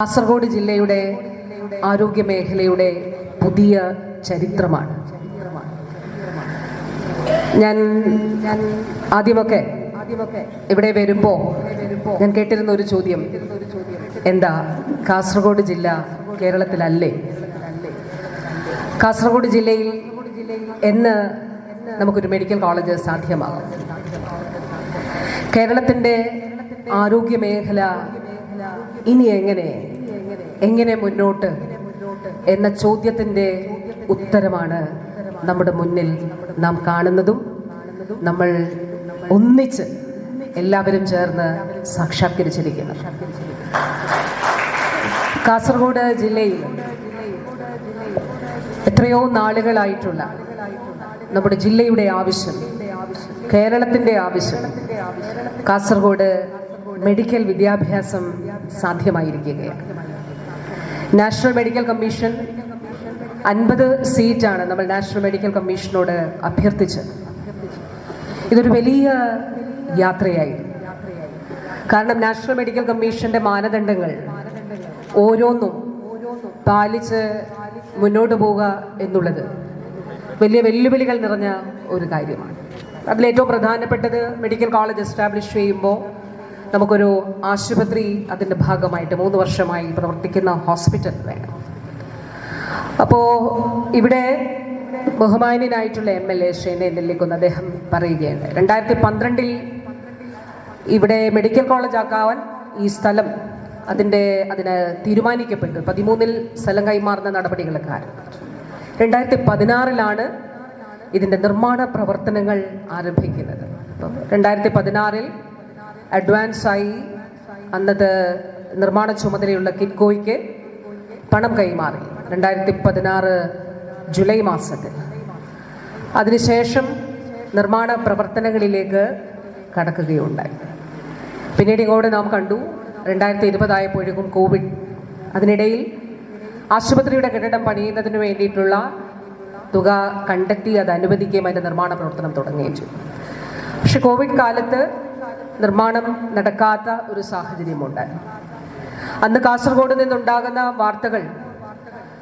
കാസർഗോഡ് ജില്ലയുടെ ആരോഗ്യ മേഖലയുടെ പുതിയ ചരിത്രമാണ്. ഞാൻ ഞാൻ ആദ്യമൊക്കെ ഇവിടെ വരുമ്പോ ഞാൻ കേട്ടിരുന്ന ഒരു ചോദ്യം. എന്താ കാസർഗോഡ് ജില്ല കേരളത്തിലല്ലേ? കാസർഗോഡ് ജില്ലയിൽ എന്ന് നമുക്കൊരു മെഡിക്കൽ കോളേജ് സാധ്യമാകും. കേരളത്തിന്റെ ആരോഗ്യ മേഖല ഇനി എങ്ങനെ? എങ്ങനെ മുന്നോട്ട്? എന്ന ചോദ്യത്തിന്റെ ഉത്തരമാണ് നമ്മുടെ മുന്നിൽ നാം കാണുന്നതും നമ്മൾ ഒന്നിച്ച് എല്ലാവരും ചേർന്ന് സാക്ഷാത്കരിച്ചിരിക്കുന്നു കാസർഗോഡ് ജില്ലയിൽ എത്രയോ നാളുകളായിട്ടുള്ള നമ്മുടെ ജില്ലയുടെ ആവശ്യം കേരളത്തിന്റെ ആവശ്യം. കാസർഗോഡ് മെഡിക്കൽ വിദ്യാഭ്യാസം സാധ്യമായിരിക്കുകയാണ്. നാഷണൽ മെഡിക്കൽ കമ്മീഷൻ അൻപത് സീറ്റാണ് നമ്മൾ നാഷണൽ മെഡിക്കൽ കമ്മീഷനോട് അഭ്യർത്ഥിച്ചത്. ഇതൊരു വലിയ യാത്രയായിരുന്നു. കാരണം നാഷണൽ മെഡിക്കൽ കമ്മീഷന്റെ മാനദണ്ഡങ്ങൾ ഓരോന്നും പാലിച്ച് മുന്നോട്ട് പോവുക എന്നുള്ളത് വലിയ വെല്ലുവിളികൾ നിറഞ്ഞ ഒരു കാര്യമാണ്. അതിലേറ്റവും പ്രധാനപ്പെട്ടത് മെഡിക്കൽ കോളേജ് എസ്റ്റാബ്ലിഷ് ചെയ്യുമ്പോൾ നമുക്കൊരു ആശുപത്രി അതിന്റെ ഭാഗമായിട്ട് മൂന്ന് വർഷമായി പ്രവർത്തിക്കുന്ന ഹോസ്പിറ്റൽ വേണം. അപ്പോൾ ഇവിടെ ബഹുമാന്യനായിട്ടുള്ള എം എൽ എ ശ്രീനെ നെല്ലിക്കുന്ന അദ്ദേഹം പറയുകയാണ് രണ്ടായിരത്തി പന്ത്രണ്ടിൽ ഇവിടെ മെഡിക്കൽ കോളേജ് ആക്കാവാൻ ഈ സ്ഥലം അതിന്റെ അതിന് തീരുമാനിക്കപ്പെട്ടു. പതിമൂന്നിൽ സ്ഥലം കൈമാറുന്ന നടപടികളൊക്കെ ആരംഭിച്ചു. രണ്ടായിരത്തി പതിനാറിലാണ് ഇതിന്റെ നിർമ്മാണ പ്രവർത്തനങ്ങൾ ആരംഭിക്കുന്നത്. അപ്പം രണ്ടായിരത്തി പതിനാറിൽ അഡ്വാൻസായി അന്നത് നിർമ്മാണ ചുമതലയുള്ള കിറ്റ്കോയ്ക്ക് പണം കൈമാറി. രണ്ടായിരത്തി പതിനാറ് ജൂലൈ മാസത്തിൽ. അതിനുശേഷം നിർമ്മാണ പ്രവർത്തനങ്ങളിലേക്ക് കടക്കുകയുണ്ടായി. പിന്നീട് ഇങ്ങോട്ട് നാം കണ്ടു രണ്ടായിരത്തി ഇരുപതായപ്പോഴേക്കും കോവിഡ്. അതിനിടയിൽ ആശുപത്രിയുടെ കെട്ടിടം പണിയുന്നതിന് വേണ്ടിയിട്ടുള്ള തുക കണ്ടെത്തി അത് അനുവദിക്കുകയും അതിന്റെ നിർമ്മാണ പ്രവർത്തനം തുടങ്ങുകയും ചെയ്തു. പക്ഷെ കോവിഡ് കാലത്ത് നിർമ്മാണം നടക്കാത്ത ഒരു സാഹചര്യമുണ്ടായി അന്ന് കാസർഗോഡ് നിന്നുണ്ടാകുന്ന വാർത്തകൾ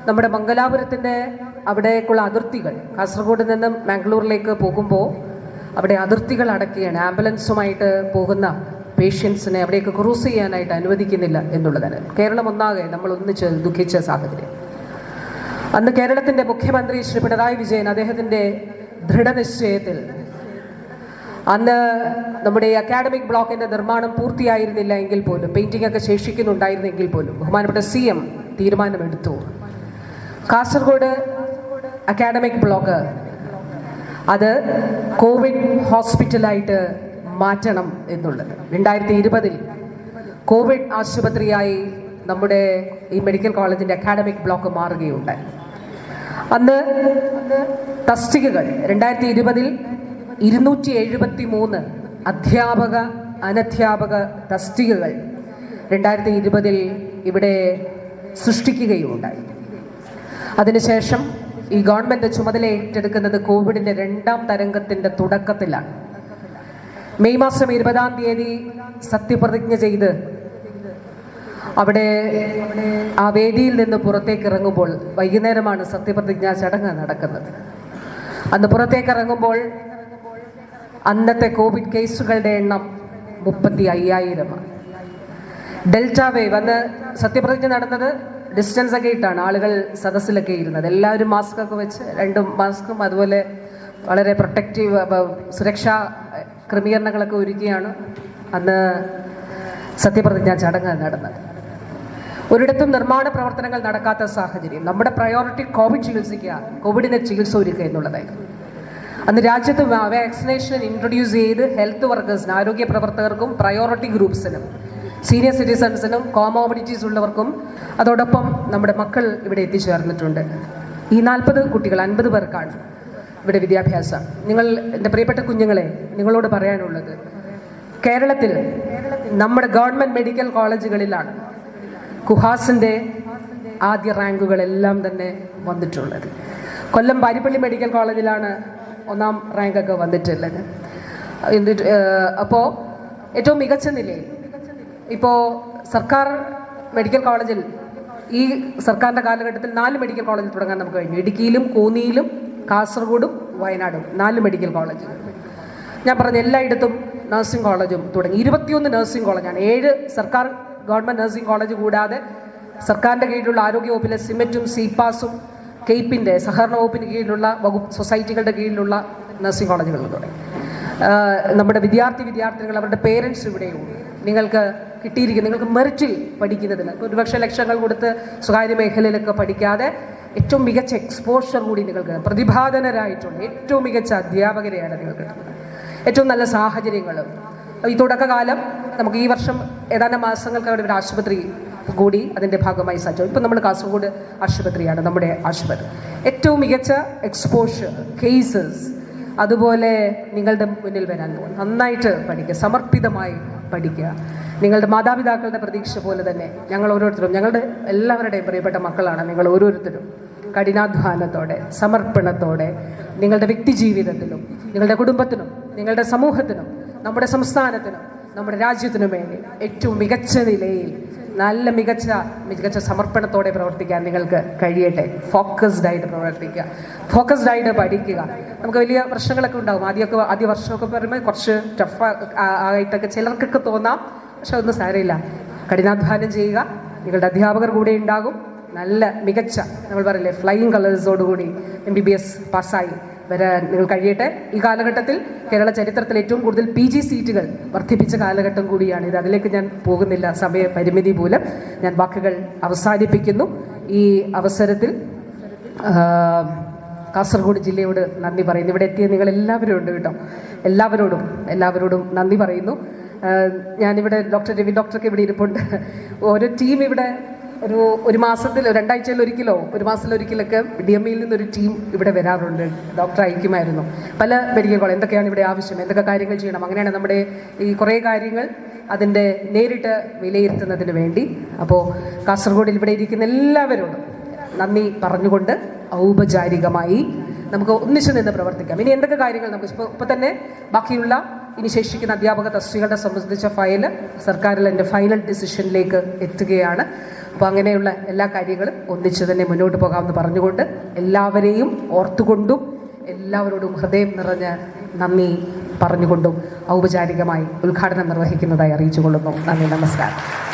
നമ്മുടെ മംഗലാപുരത്തിന്റെ അവിടേക്കുള്ള അതിർത്തികൾ കാസർഗോഡ് നിന്നും മാംഗ്ലൂരിലേക്ക് പോകുമ്പോൾ അവിടെ അതിർത്തികൾ അടക്കുകയാണ്. ആംബുലൻസുമായിട്ട് പോകുന്ന പേഷ്യൻസിനെ അവിടേക്ക് ക്രൂസ് ചെയ്യാനായിട്ട് അനുവദിക്കുന്നില്ല എന്നുള്ളതാണ്. കേരളം ഒന്നാകെ നമ്മൾ ഒന്നിച്ച് ദുഃഖിച്ച സാഹചര്യം. അന്ന് കേരളത്തിന്റെ മുഖ്യമന്ത്രി ശ്രീ പിണറായി വിജയൻ അദ്ദേഹത്തിന്റെ ദൃഢനിശ്ചയത്തിൽ അന്ന് നമ്മുടെ അക്കാഡമിക് ബ്ലോക്കിന്റെ നിർമ്മാണം പൂർത്തിയായിരുന്നില്ല എങ്കിൽ പോലും പെയിന്റിംഗ് ഒക്കെ ശേഷിക്കുന്നുണ്ടായിരുന്നെങ്കിൽ പോലും ബഹുമാനപ്പെട്ട സി എം തീരുമാനമെടുത്തു. കാസർഗോഡ് അക്കാഡമിക് ബ്ലോക്ക് അത് കോവിഡ് ഹോസ്പിറ്റലായിട്ട് മാറ്റണം എന്നുള്ളത്. രണ്ടായിരത്തി ഇരുപതിൽ കോവിഡ് ആശുപത്രിയായി നമ്മുടെ ഈ മെഡിക്കൽ കോളേജിന്റെ അക്കാഡമിക് ബ്ലോക്ക് മാറുകയുണ്ടായി. അന്ന് തസ്തികകൾ രണ്ടായിരത്തി ഇരുപതിൽ ഇരുന്നൂറ്റി എഴുപത്തി മൂന്ന് അധ്യാപക അനധ്യാപക തസ്തികകൾ രണ്ടായിരത്തി ഇരുപതിൽ ഇവിടെ സൃഷ്ടിക്കുകയും ഉണ്ടായി അതിനുശേഷം ഈ ഗവൺമെന്റ് ചുമതല ഏറ്റെടുക്കുന്നത് കോവിഡിന്റെ രണ്ടാം തരംഗത്തിന്റെ തുടക്കത്തിലാണ്. മെയ് മാസം ഇരുപതാം തീയതി സത്യപ്രതിജ്ഞ ചെയ്ത് അവിടെ ആ വേദിയിൽ നിന്ന് പുറത്തേക്ക് ഇറങ്ങുമ്പോൾ വൈകുന്നേരമാണ് സത്യപ്രതിജ്ഞാ ചടങ്ങ് നടക്കുന്നത്. അന്ന് പുറത്തേക്ക് ഇറങ്ങുമ്പോൾ അന്നത്തെ കോവിഡ് കേസുകളുടെ എണ്ണം മുപ്പത്തി അയ്യായിരമാണ്. ഡെൽറ്റ വേവ് അന്ന് സത്യപ്രതിജ്ഞ നടന്നത് ഡിസ്റ്റൻസ് ഒക്കെ ഇട്ടാണ് ആളുകൾ സദസ്സിലൊക്കെ ഇരുന്നത്. എല്ലാവരും മാസ്ക് ഒക്കെ വെച്ച് രണ്ടും മാസ്കും അതുപോലെ വളരെ പ്രൊട്ടക്റ്റീവ് സുരക്ഷാ ക്രമീകരണങ്ങളൊക്കെ ഒരുക്കിയാണ് അന്ന് സത്യപ്രതിജ്ഞാ ചടങ്ങ് നടന്നത്. ഒരിടത്തും നിർമ്മാണ പ്രവർത്തനങ്ങൾ നടക്കാത്ത സാഹചര്യം. നമ്മുടെ പ്രയോറിറ്റി കോവിഡ് ചികിത്സിക്കുക കോവിഡിനെ ചികിത്സ ഒരുക്കുക എന്നുള്ളതായിരുന്നു. അന്ന് രാജ്യത്ത് വാക്സിനേഷൻ ഇൻട്രൊഡ്യൂസ് ചെയ്ത് ഹെൽത്ത് വർക്കേഴ്സിന് ആരോഗ്യ പ്രവർത്തകർക്കും പ്രയോറിറ്റി ഗ്രൂപ്പ്സിനും സീനിയർ സിറ്റിസൺസിനും കോമോബിഡിറ്റീസ് ഉള്ളവർക്കും അതോടൊപ്പം നമ്മുടെ മക്കൾ ഇവിടെ എത്തിച്ചേർന്നിട്ടുണ്ട്. ഈ നാൽപ്പത് കുട്ടികൾ അൻപത് പേർക്കാണ് ഇവിടെ വിദ്യാഭ്യാസം. നിങ്ങൾ എന്റെ പ്രിയപ്പെട്ട കുഞ്ഞുങ്ങളെ നിങ്ങളോട് പറയാനുള്ളത് കേരളത്തിൽ നമ്മുടെ ഗവൺമെന്റ് മെഡിക്കൽ കോളേജുകളിലാണ് കുഹാസിന്റെ ആദ്യ റാങ്കുകളെല്ലാം തന്നെ വന്നിട്ടുള്ളത്. കൊല്ലം പാരിപ്പള്ളി മെഡിക്കൽ കോളേജിലാണ് ഒന്നാം റാങ്കൊക്കെ വന്നിട്ടുള്ളത്. എന്നിട്ട് അപ്പോൾ ഏറ്റവും മികച്ച നിലയിൽ ഇപ്പോൾ സർക്കാർ മെഡിക്കൽ കോളേജിൽ ഈ സർക്കാരിന്റെ കാലഘട്ടത്തിൽ നാല് മെഡിക്കൽ കോളേജ് തുടങ്ങാൻ നമുക്ക് കഴിഞ്ഞു. ഇടുക്കിയിലും കോന്നിയിലും കാസർഗോഡും വയനാടും നാല് മെഡിക്കൽ കോളേജ് ഞാൻ പറഞ്ഞ എല്ലായിടത്തും നഴ്സിംഗ് കോളേജും തുടങ്ങി. ഇരുപത്തിയൊന്ന് നഴ്സിംഗ് കോളേജാണ്. ഏഴ് സർക്കാർ ഗവൺമെന്റ് നഴ്സിംഗ് കോളേജ് കൂടാതെ സർക്കാരിന്റെ കീഴിലുള്ള ആരോഗ്യ വകുപ്പിലെ സിമെറ്റും സിപാസും കെയ്പ്പിന്റെ സഹകരണ വകുപ്പിന് കീഴിലുള്ള വകുപ്പ് സൊസൈറ്റികളുടെ കീഴിലുള്ള നഴ്സിംഗ് കോളേജുകളിൽ തുടങ്ങി നമ്മുടെ വിദ്യാർത്ഥി വിദ്യാർത്ഥികൾ അവരുടെ പേരൻസ് ഇവിടെയുണ്ട്. നിങ്ങൾക്ക് കിട്ടിയിരിക്കുന്ന നിങ്ങൾക്ക് മെറിറ്റിൽ പഠിക്കുന്നതിന് ഒരുപക്ഷെ ലക്ഷങ്ങൾ കൊടുത്ത് സ്വകാര്യ മേഖലയിലൊക്കെ പഠിക്കാതെ ഏറ്റവും മികച്ച എക്സ്പോഷർ കൂടി നിങ്ങൾക്ക് പ്രതിഭാധനരായിട്ടുള്ള ഏറ്റവും മികച്ച അധ്യാപകരെയാണ് നിങ്ങൾക്ക് ഏറ്റവും നല്ല സാഹചര്യങ്ങളും ഈ തുടക്കകാലം നമുക്ക് ഈ വർഷം ഏതാനും മാസങ്ങൾക്കവിടെ ഒരു ആശുപത്രി കൂടി അതിന്റെ ഭാഗമായി സജ്ജം ഇപ്പം നമ്മൾ കാസർഗോഡ് ആശുപത്രിയാണ് നമ്മുടെ ആശുപത്രി. ഏറ്റവും മികച്ച എക്സ്പോഷർ കേസസ് അതുപോലെ നിങ്ങളുടെ മുന്നിൽ വരാൻ പോകും നന്നായിട്ട് പഠിക്കുക സമർപ്പിതമായി പഠിക്കുക. നിങ്ങളുടെ മാതാപിതാക്കളുടെ പ്രതീക്ഷ പോലെ തന്നെ ഞങ്ങൾ ഓരോരുത്തരും ഞങ്ങളുടെ എല്ലാവരുടെയും പ്രിയപ്പെട്ട മക്കളാണ് നിങ്ങൾ ഓരോരുത്തരും. കഠിനാധ്വാനത്തോടെ സമർപ്പണത്തോടെ നിങ്ങളുടെ വ്യക്തിജീവിതത്തിലും നിങ്ങളുടെ കുടുംബത്തിനും നിങ്ങളുടെ സമൂഹത്തിനും നമ്മുടെ സംസ്ഥാനത്തിനും നമ്മുടെ രാജ്യത്തിനും വേണ്ടി ഏറ്റവും മികച്ച നിലയിൽ നല്ല മികച്ച മികച്ച സമർപ്പണത്തോടെ പ്രവർത്തിക്കാൻ നിങ്ങൾക്ക് കഴിയട്ടെ. ഫോക്കസ്ഡ് ആയിട്ട് പ്രവർത്തിക്കുക. ഫോക്കസ്ഡ് ആയിട്ട് പഠിക്കുക. നമുക്ക് വലിയ പ്രശ്നങ്ങളൊക്കെ ഉണ്ടാകും ആദ്യമൊക്കെ ആദ്യ വർഷമൊക്കെ പറയുമ്പോൾ കുറച്ച് ടഫ് ആയിട്ടൊക്കെ ചിലർക്കൊക്കെ തോന്നാം. പക്ഷെ ഒന്നും സാരമില്ല. കഠിനാധ്വാനം ചെയ്യുക. നിങ്ങളുടെ അധ്യാപകർ കൂടെ ഉണ്ടാകും. നല്ല മികച്ച നമ്മൾ പറയില്ലേ ഫ്ലൈയിങ് കളേഴ്സോടുകൂടി എം ബി ബി എസ് പാസ്സായി വരാൻ നിങ്ങൾ കഴിയട്ടെ. ഈ കാലഘട്ടത്തിൽ കേരള ചരിത്രത്തിൽ ഏറ്റവും കൂടുതൽ പി ജി സീറ്റുകൾ വർദ്ധിപ്പിച്ച കാലഘട്ടം കൂടിയാണ്. ഇത് അതിലേക്ക് ഞാൻ പോകുന്നില്ല. സമയ പരിമിതി മൂലം ഞാൻ വാക്കുകൾ അവസാനിപ്പിക്കുന്നു. ഈ അവസരത്തിൽ കാസർഗോഡ് ജില്ലയോട് നന്ദി പറയുന്നു. ഇവിടെ എത്തിയ നിങ്ങൾ എല്ലാവരും ഉണ്ട് കേട്ടോ. എല്ലാവരോടും എല്ലാവരോടും നന്ദി പറയുന്നു. ഞാനിവിടെ ഡോക്ടർ രവി ഡോക്ടർക്ക് ഇവിടെ ഇരിപ്പുണ്ട്. ഓരോ ടീം ഇവിടെ ഒരു ഒരു മാസത്തിൽ രണ്ടാഴ്ചയിൽ ഒരിക്കലോ ഒരു മാസത്തിൽ ഒരിക്കലൊക്കെ ഡി എം ഇയിൽ നിന്നൊരു ടീം ഇവിടെ വരാറുണ്ട്. ഡോക്ടർ അയക്കുമായിരുന്നു പല മെഡിക്കൽ കോളേജ് എന്തൊക്കെയാണ് ഇവിടെ ആവശ്യം എന്തൊക്കെ കാര്യങ്ങൾ ചെയ്യണം അങ്ങനെയാണ് നമ്മുടെ ഈ കുറേ കാര്യങ്ങൾ അതിന്റെ നേരിട്ട് വിലയിരുത്തുന്നതിന് വേണ്ടി. അപ്പോൾ കാസർഗോഡിൽ ഇവിടെ ഇരിക്കുന്ന എല്ലാവരോടും നന്ദി പറഞ്ഞുകൊണ്ട് ഔപചാരികമായി നമുക്ക് ഒന്നിച്ചു നിന്ന് പ്രവർത്തിക്കാം. ഇനി എന്തൊക്കെ കാര്യങ്ങൾ നമുക്ക് ഇപ്പോൾ ഇപ്പോൾ തന്നെ ബാക്കിയുള്ള ഇനി ശേഷിക്കുന്ന അധ്യാപക തസ്തികളുടെ സംബന്ധിച്ച ഫയൽ സർക്കാരിൽ എന്റെ ഫൈനൽ ഡിസിഷനിലേക്ക് എത്തുകയാണ്. അപ്പോൾ അങ്ങനെയുള്ള എല്ലാ കാര്യങ്ങളും ഒന്നിച്ച് തന്നെ മുന്നോട്ട് പോകാമെന്ന് പറഞ്ഞുകൊണ്ട് എല്ലാവരെയും ഓർത്തുകൊണ്ടും എല്ലാവരോടും ഹൃദയം നിറഞ്ഞ നന്ദി പറഞ്ഞുകൊണ്ടും ഔപചാരികമായി ഉദ്ഘാടനം നിർവഹിക്കുന്നതായി അറിയിച്ചുകൊള്ളുന്നു. നന്ദി നമസ്കാരം.